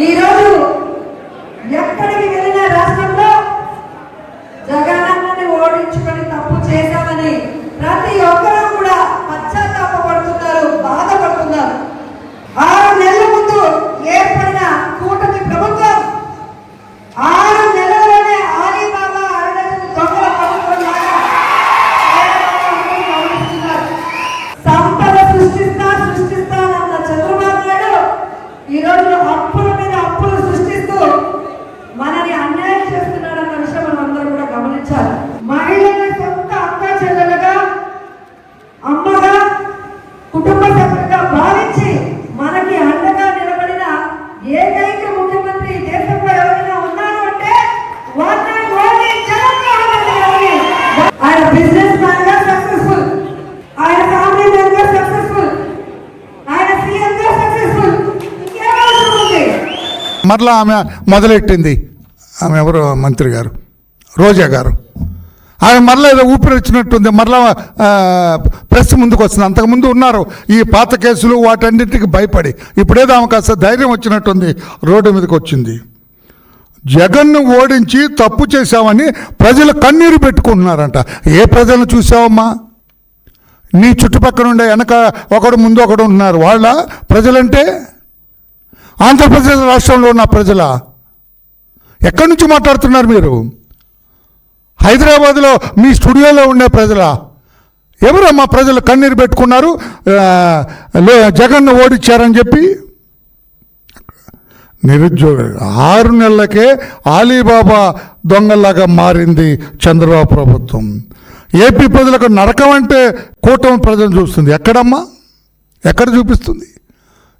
ఈరోజు ఎక్కడికి వెళ్ళిన రాష్ట్రంలో జగనన్నని ఓడించుకొని తప్పు చేశారు మరలా ఆమె మొదలెట్టింది. ఆమె ఎవరు? మంత్రి గారు. రోజా గారు. ఆమె మరలా ఏదో ఊపిరి వచ్చినట్టుంది. మరలా ప్రెస్ ముందుకు వస్తుంది. అంతకుముందు ఉన్నారు. ఈ పాత కేసులు వాటన్నిటికి భయపడి. ఇప్పుడేదో ఆమె కాస్త ధైర్యం వచ్చినట్టుంది. రోడ్డు మీదకి వచ్చింది. జగన్ను ఓడించి తప్పు చేశామని ప్రజలు కన్నీరు పెట్టుకుంటున్నారంట. ఏ ప్రజలను చూసావమ్మా? నీ చుట్టుపక్కల ఉండే వెనక ఒకడు ముందు ఒకడు ఉన్నారు వాళ్ళ ప్రజలంటే ఆంధ్రప్రదేశ్ రాష్ట్రంలో ఉన్న ప్రజల ఎక్కడి నుంచి మాట్లాడుతున్నారు మీరు? హైదరాబాద్లో మీ స్టూడియోలో ఉండే ప్రజల ఎవరమ్మా ప్రజలు కన్నీరు పెట్టుకున్నారు? లే- జగన్ను ఓడించారని చెప్పి? నిరుద్యోగ ఆరు నెలలకే ఆలీబాబా దొంగల్లాగా మారింది చంద్రబాబు ప్రభుత్వం. ఏపీ ప్రజలకు నరకం అంటే కూటమి ప్రజలు చూస్తుంది. ఎక్కడమ్మా? ఎక్కడ చూపిస్తుంది?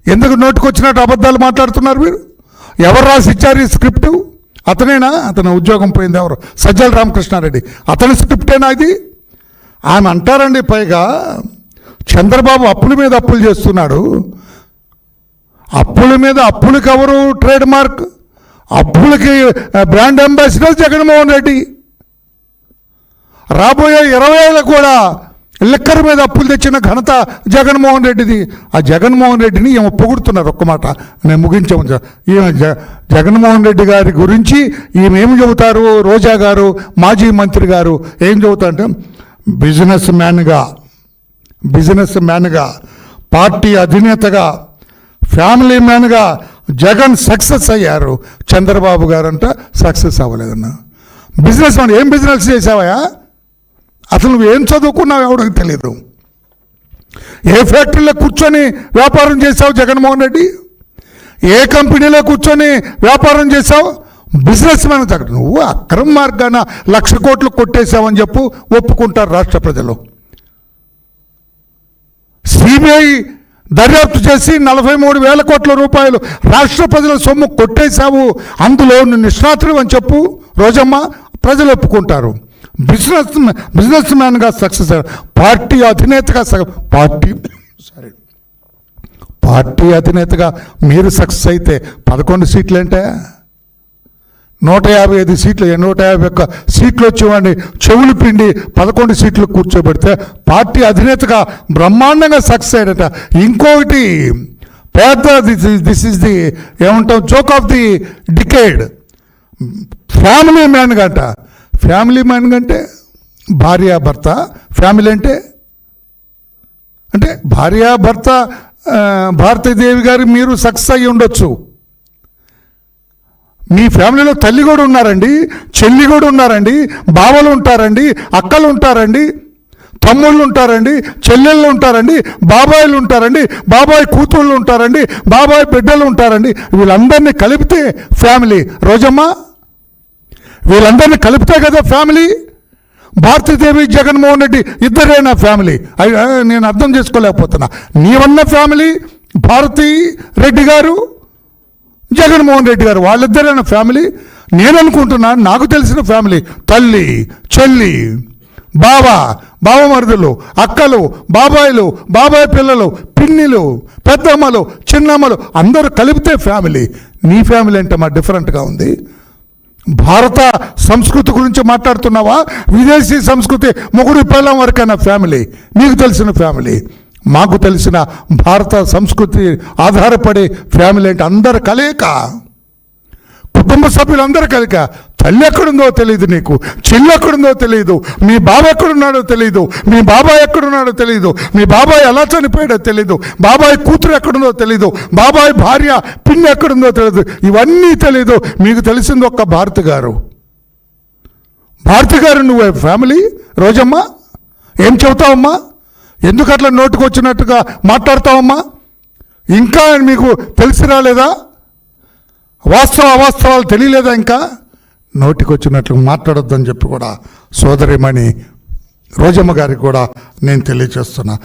ఎందుకు నోటుకొచ్చినట్టు అబద్ధాలు మాట్లాడుతున్నారు మీరు? ఎవరు రాసిచ్చారు ఈ స్క్రిప్ట్? అతనేనా? అతని ఉద్యోగం పోయింది ఎవరు? సజ్జల రామకృష్ణారెడ్డి. అతని స్క్రిప్టేనా ఇది? ఆమె అంటారండి పైగా చంద్రబాబు అప్పుల మీద అప్పులు చేస్తున్నాడు. అప్పుల మీద అప్పులకి ఎవరు ట్రేడ్ మార్క్? అప్పులకి బ్రాండ్ అంబాసిడర్ జగన్మోహన్ రెడ్డి. రాబోయే ఇరవై ఏళ్ళు కూడా లిక్కర్ మీద అప్పులు తెచ్చిన ఘనత జగన్మోహన్ రెడ్డిది. ఆ జగన్మోహన్ రెడ్డిని ఏమో పొగుడుతున్నారు ఒక్క మాట. నేను ముగించాము. ఈమె జ- జగన్మోహన్ రెడ్డి గారి గురించి ఈమె ఏం చెబుతారు? రోజా గారు మాజీ మంత్రి గారు ఏం చెబుతారంటే బిజినెస్ మ్యాన్గా బిజినెస్ మ్యాన్గా పార్టీ అధినేతగా ఫ్యామిలీ మ్యాన్గా జగన్ సక్సెస్ అయ్యారు. చంద్రబాబు గారంట సక్సెస్ అవ్వలేదన్న. బిజినెస్ మ్యాన్ ఏం బిజినెస్ చేసావయా అసలు నువ్వు ఏం చదువుకున్నావు ఎవడికి తెలియదు ఏ ఫ్యాక్టరీలో కూర్చొని వ్యాపారం చేసావు జగన్మోహన్ రెడ్డి? ఏ కంపెనీలో కూర్చొని వ్యాపారం చేసావు బిజినెస్ మ్యాన్ దగ్గర. నువ్వు అక్రమ మార్గాన లక్ష కోట్లు కొట్టేశావని చెప్పు ఒప్పుకుంటారు రాష్ట్ర ప్రజలు. సిబిఐ దర్యాప్తు చేసి నలభై మూడు వేల కోట్ల రూపాయలు రాష్ట్ర ప్రజల సొమ్ము కొట్టేశావు. అందులో నువ్వు నిష్ణాతుడు అని చెప్పు రోజమ్మ ప్రజలు ఒప్పుకుంటారు. బిజినెస్ బిజినెస్ మ్యాన్గా సక్సెస్ పార్టీ అధినేతగా స- పార్టీ సారీ పార్టీ అధినేతగా మీరు సక్సెస్ అయితే పదకొండు సీట్లు అంటే నూట యాభై ఐదు సీట్లు నూట యాభై ఒక్క సీట్లు వచ్చేవాడిని? చెవులు పిండి పదకొండు సీట్లు కూర్చోబెడితే పార్టీ అధినేతగా బ్రహ్మాండంగా సక్సెస్ అయ్యాడట. ఇంకొకటి పెద్ద దిస్ ఇస్ ది ఏమంటాం joke of the decade family man గంట ఫ్యామిలీ మ్యాన్ అంటే భార్య భర్త ఫ్యామిలీ అంటే? అంటే భార్య భర్త భారతీదేవి గారు మీరు సక్సెస్ అయ్యి ఉండొచ్చు. మీ ఫ్యామిలీలో తల్లి కూడా ఉన్నారండి చెల్లి కూడా ఉన్నారండి బావలు ఉంటారండి అక్కలు ఉంటారండి తమ్ముళ్ళు ఉంటారండి చెల్లెళ్ళు ఉంటారండి బాబాయిలు ఉంటారండి బాబాయ్ కూతుళ్ళు ఉంటారండి బాబాయ్ బిడ్డలు ఉంటారండి. వీళ్ళందరినీ కలిపితే ఫ్యామిలీ. రోజమ్మా? వీళ్ళందరినీ కలిపితే కదా ఫ్యామిలీ? భారతీదేవి జగన్మోహన్ రెడ్డి ఇద్దరేనా ఫ్యామిలీ. నేను అర్థం చేసుకోలేకపోతున్నా. నీవన్న ఫ్యామిలీ భారతీ రెడ్డి గారు జగన్మోహన్ రెడ్డి గారు వాళ్ళిద్దరైన ఫ్యామిలీ. నేను అనుకుంటున్నా నాకు తెలిసిన ఫ్యామిలీ తల్లి చెల్లి బావ బావమరుదులు అక్కలు బాబాయిలు బాబాయ్ పిల్లలు పిన్నిలు పెద్దమ్మలు చిన్నమ్మలు అందరూ కలిపితే ఫ్యామిలీ. నీ ఫ్యామిలీ అంటే మా డిఫరెంట్గా ఉంది. భారత సంస్కృతి గురించి మాట్లాడుతున్నావా? విదేశీ సంస్కృతి మొగుడు పిల్లం వరకైనా ఫ్యామిలీ. నీకు తెలిసిన ఫ్యామిలీ. మాకు తెలిసిన భారత సంస్కృతి ఆధారపడే ఫ్యామిలీ అంటే అందరు కలయిక కుటుంబ సభ్యులందరూ కలిక. తల్లి ఎక్కడుందో తెలియదు నీకు చెల్లి ఎక్కడుందో తెలియదు మీ బాబా ఎక్కడున్నాడో తెలియదు మీ బాబాయ్ ఎక్కడున్నాడో తెలియదు మీ బాబాయ్ ఎలా చనిపోయాడో తెలియదు బాబాయ్ కూతురు ఎక్కడుందో తెలియదు బాబాయ్ భార్య పిన్ని ఎక్కడుందో తెలియదు ఇవన్నీ తెలియదు మీకు తెలిసింది ఒక్క భారతి గారు. భారతి గారు నువ్వు ఫ్యామిలీ? రోజమ్మా? ఏం చెబుతావమ్మా? ఎందుకు అట్లా నోటుకు వచ్చినట్టుగా మాట్లాడతావమ్మా? ఇంకా మీకు తెలిసి రాలేదా? వాస్తవ అవాస్తవాలు తెలియలేదా ఇంకా? నోటికొచ్చినట్లు మాట్లాడొద్దని చెప్పి కూడా సోదరిమణి రోజమ్మ గారికి కూడా నేను తెలియచేస్తున్నా